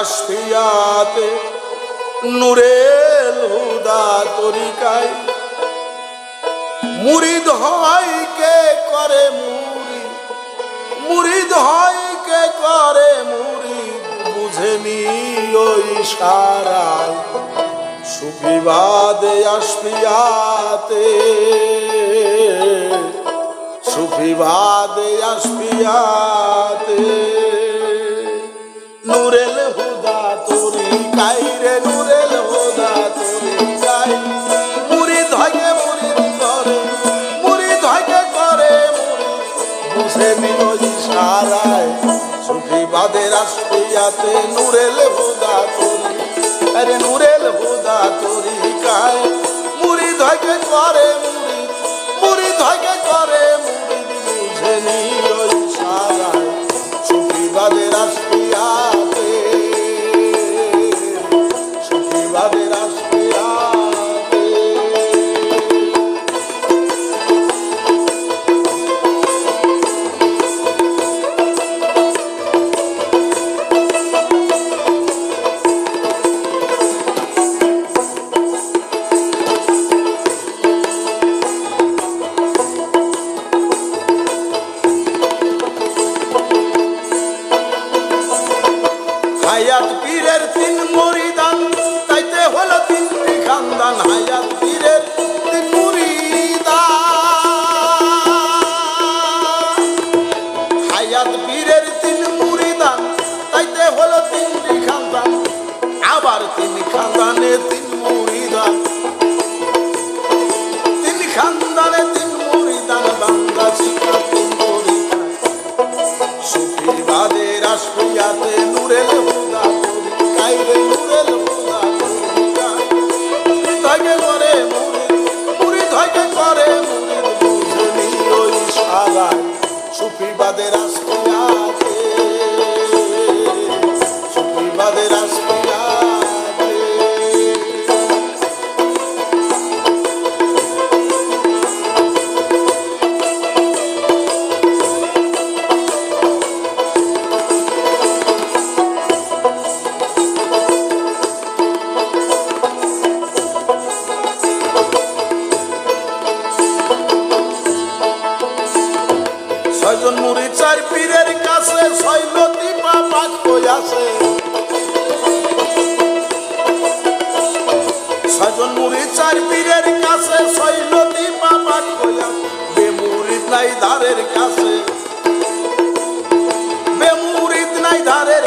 তাসফিয়াতে নুরেল হুদা তরিকায়। মুরিদ হয় কে করে মুরি মুরিদ হয় কে করে মুরি বুঝেনি ওই সারায় সুফিবাদে আসফিয়াতে সুফিবাদে আসফিয়াতে। তে নুরেল হুদা তোরি। আরে নুরেল হুদা তোরি কায়। মুড়ি ধকে করে রাধে আছে। ছয়জন মুড়ি, চার পীরের কাছে ছয় নদী বাবা খোলা বেমুরিদ নাই ধারের কাছে। বেমুরিদ নাই ধারের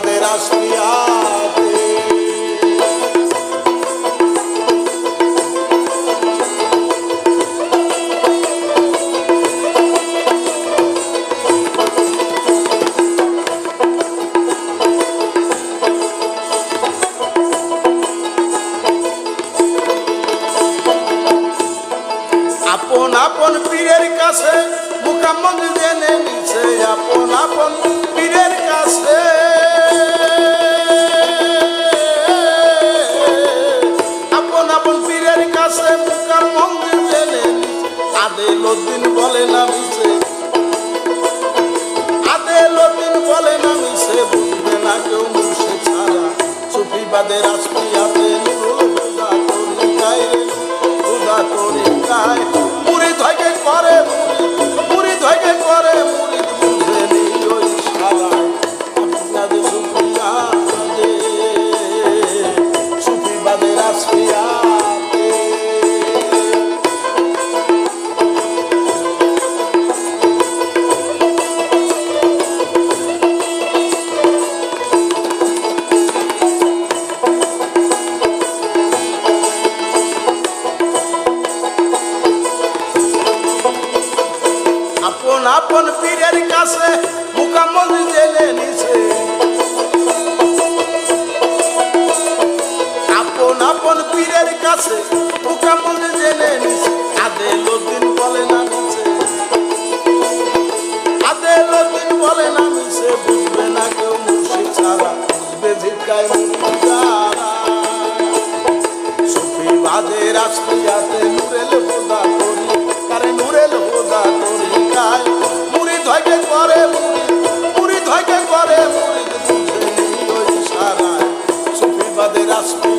cadera বলে নামিছে আতে লতিন বলে নামিছে বুঝবে না কেউ মুছে ছাড়া। চুপি বাদে রাস্তায় যখন পীরের কাছে মুকামল জেলে নিছে। আপন আপন পীরের কাছে মুকামল জেলে নিছে। আদেলুদ্দিন বলে না নিছে। আদেলুদ্দিন বলে না নিছে। বুঝবে না কেউ মুর্শিদ ছাড়া, বুঝবে ঝিটকায় মুর্শিদ সুফি বাদে রাজপুজাতে নুরেল খোদা gospel.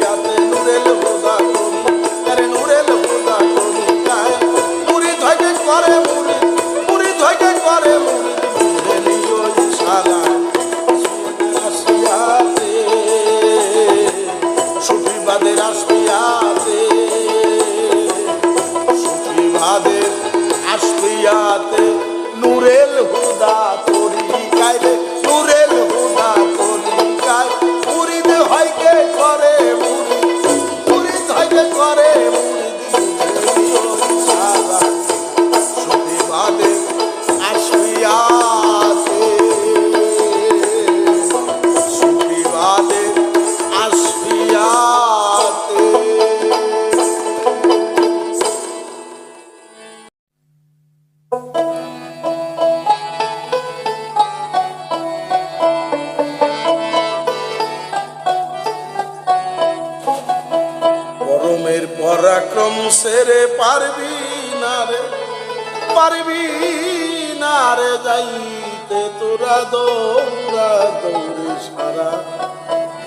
যাইতে তোরা দৌড়া, দৌড়ে সারা।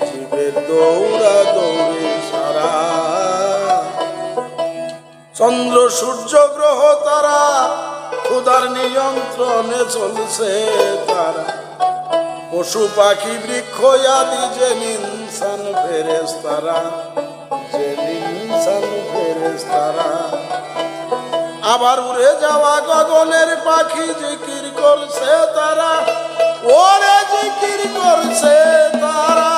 জীবের দৌড়া, দৌড়ে সারা। চন্দ্র, সূর্য, গ্রহ, তারা ক্ষুদার নিয়ন্ত্রণে চলছে তারা। পশু, পাখি, বৃক্ষ, আদি যে ইনসান ফেরেস তারা যে ইনসান ফেরেস তারা আবার উড়ে যাওয়া গগনের পাখি জিকির করছে তারা। ওরে জিকির করছে তারা।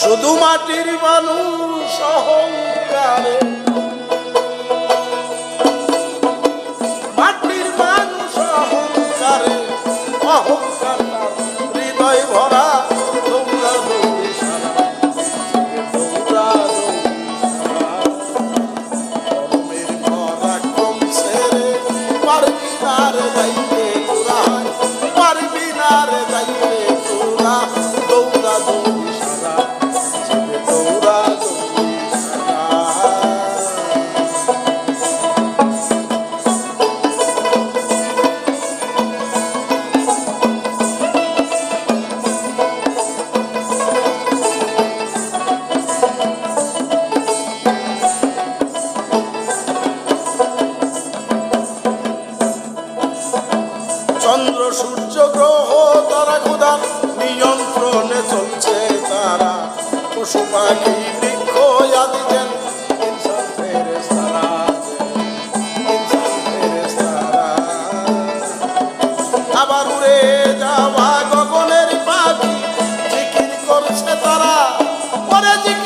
শুধু মাটির মানুষ অহংকারে What is it?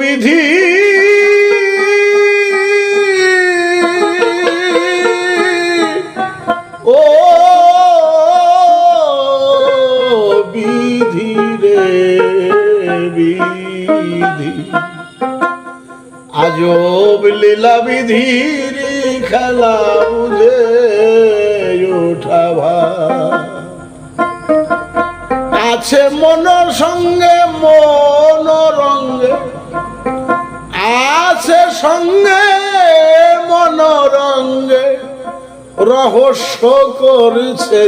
বিধি ও বিধি রে বিধি। আজব লীলা বিধির খেলা বুঝে রহস্য করছে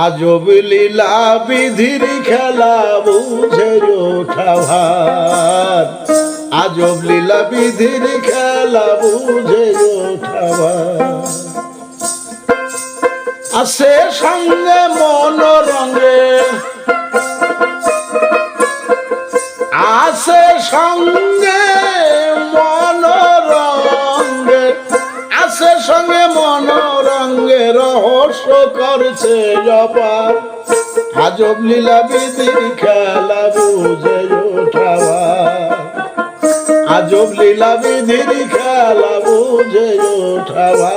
আজব লীলা বিধির খেলা বুঝে ওঠা আজব লীলা বিধির খেলা বুঝে ওঠা আসে সঙ্গে মন রঙে আসে সঙ্গে মন সঙ্গে মন রঙে রহস্য করছে জপার আজব লীলা বিধি খেলা বুঝে ওঠাবা আজব লীলা বিধির খেলা বুঝে ওঠাবা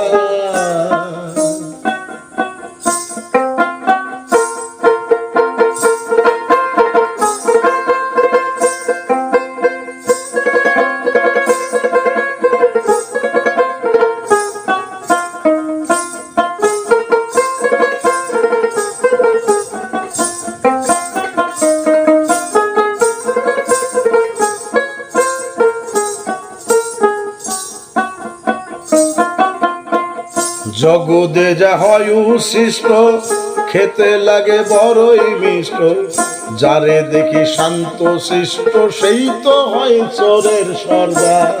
যা হয় সৃষ্ট খেতে লাগে বড়ই মিষ্ট। যারে দেখি শান্ত সৃষ্ট সেই তো হয় চোরের সর্দার।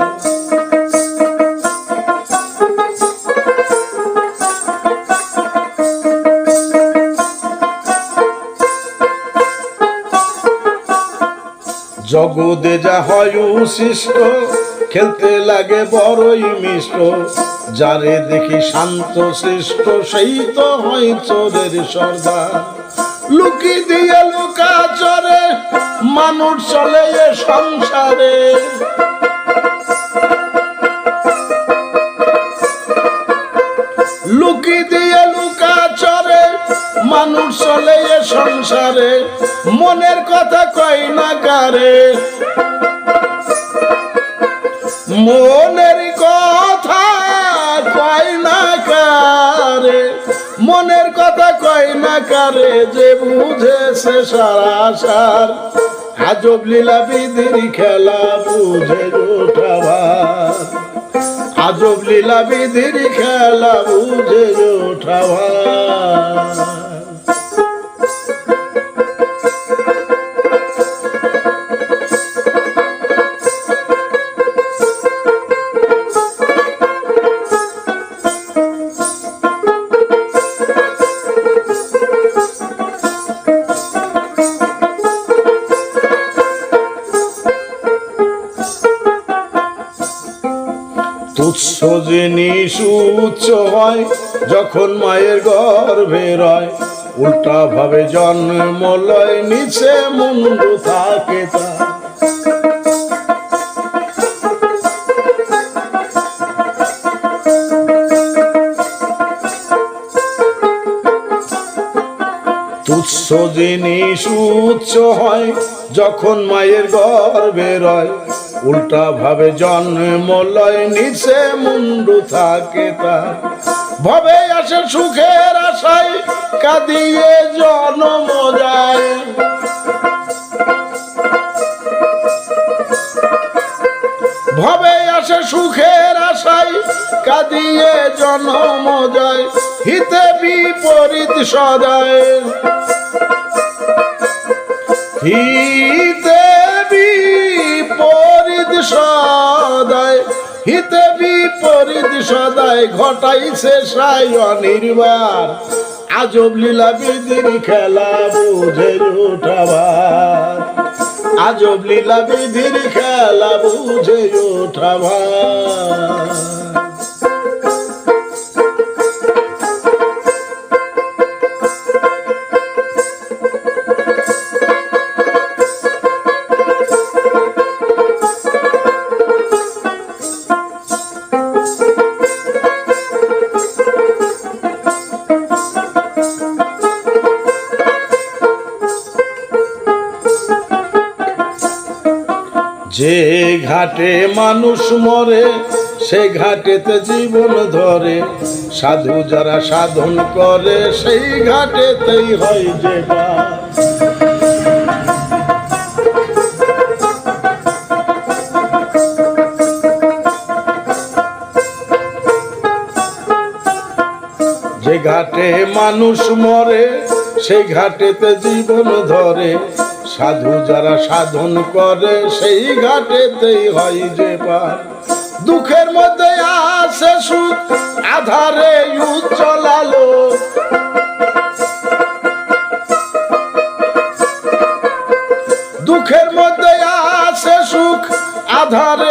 জগদে যা হয় সৃষ্ট খেলতে লাগে বড়ই মিষ্ট। যারে দেখি শান্ত শ্রেষ্ঠ সেই তো হয় চোরের সর্দার। লুকি দিয়ে লুকা চরে, মানুষ চলে এ সংসারে। লুকি দিয়ে লুকা চরে, মানুষ চলে এ সংসারে। মনের কথা কই না কারে। মনের কথা কারে? মনের কথা কয় না কারে যে বুঝেছে সারা সার আজব লীলা বিধির খেলা বুঝে ওঠাবার আজব লীলা বিধির খেলা বুঝে ওঠাবার জিনিস উচ্চ হয়, যখন মায়ের গর্ভে রয়। উল্টা ভাবে জন্ম লয়, নিচে মুন্ডু থাকে তা তুচ্ছ জিনিস উচ্চ হয়, যখন মায়ের গর্ভে রয়। উল্টা ভাবে জন্ম লয় নিচে মুন্ডু থাকে তার। ভবে আসে সুখের আশায়, কাঁদিয়ে জন্ম যায়। ভবে আসে সুখের আশায়, কাঁদিয়ে জন্ম যায়। হিতে বিপরীত সদায়। হিতে বিপরীত সদায় ঘটাইছে সাই অনির্বাণ। আজব লীলা বিধির খেলা বুঝে উঠাবার। আজব লীলা বিধির খেলা বুঝে ওঠাবার যে ঘাটে মানুষ মরে, সে ঘাটেতে জীবন ধরে। সাধু যারা সাধন করে, সেই ঘাটেতেই হয় যে যে ঘাটে মানুষ মরে, সে ঘাটেতে জীবন ধরে। সাধু যারা সাধন করে, সেই ঘাটেতেই হয় যে পার। দুঃখের মধ্যে আসে সুখ, আধারে উজ্জ্বল আলো। দুঃখের মধ্যে আসে সুখ, আধারে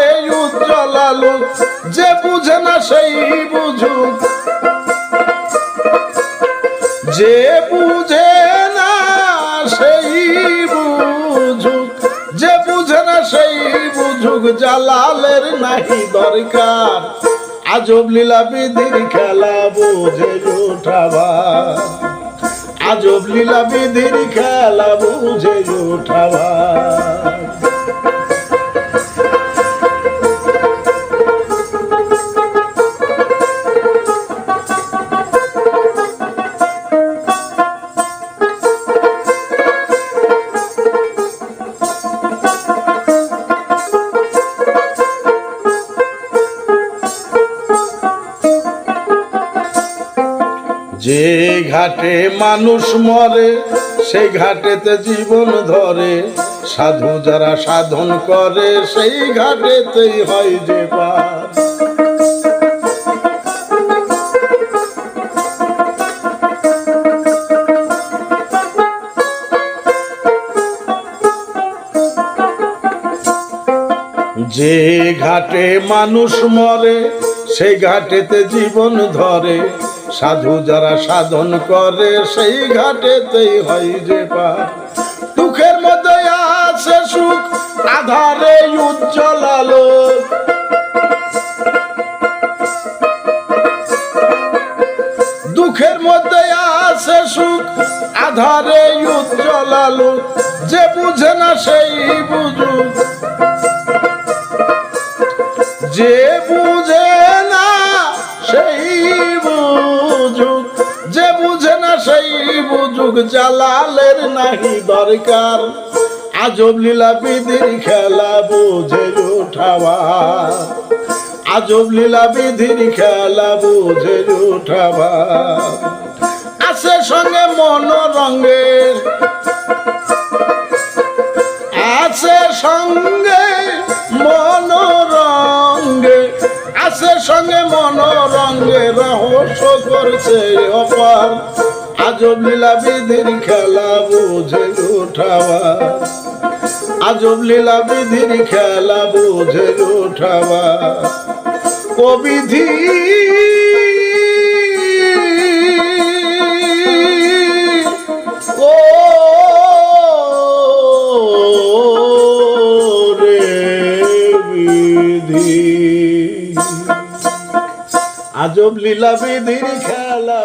নাহি দরকার। আজব লীলা বিধির খেলা বুঝে উঠাবা। আজব লীলা বিধির খেলা বুঝে উঠাবার ঘাটে মানুষ মরে, সেই ঘাটেতে জীবন ধরে। সাধু যারা সাধন করে, সেই ঘাটেতেই হয় যে যে ঘাটে মানুষ মরে, সেই ঘাটেতে জীবন ধরে। সাধু যারা সাধন করে, সেই ঘাটেতেই হয় যে পার দুঃখের মধ্যে আছে সুখ, আধারে উজ্জ্বল আলো। দুঃখের মধ্যে আছে সুখ, আধারে উজ্জ্বল আলো। যে বুঝে না সেই বুঝুক। যে বুঝুক জালালের নাহি দরকার। আজব লীলা বিধির খেলা বুঝে উঠাবা। আজব লীলা বিধির খেলা বুঝে উঠাবা। আছে সঙ্গে মনোরঙ্গের। আছে সঙ্গে মনোরঙ্গে। আছে সঙ্গে মনোরঙ্গে রহস্য করছে অপার। আজব লীলা বিধির খেলা বুঝে উঠাবা আজব লীলা বিধির খেলা বুঝে উঠাবা ও বিধি। আজব লীলা বিধির খেলা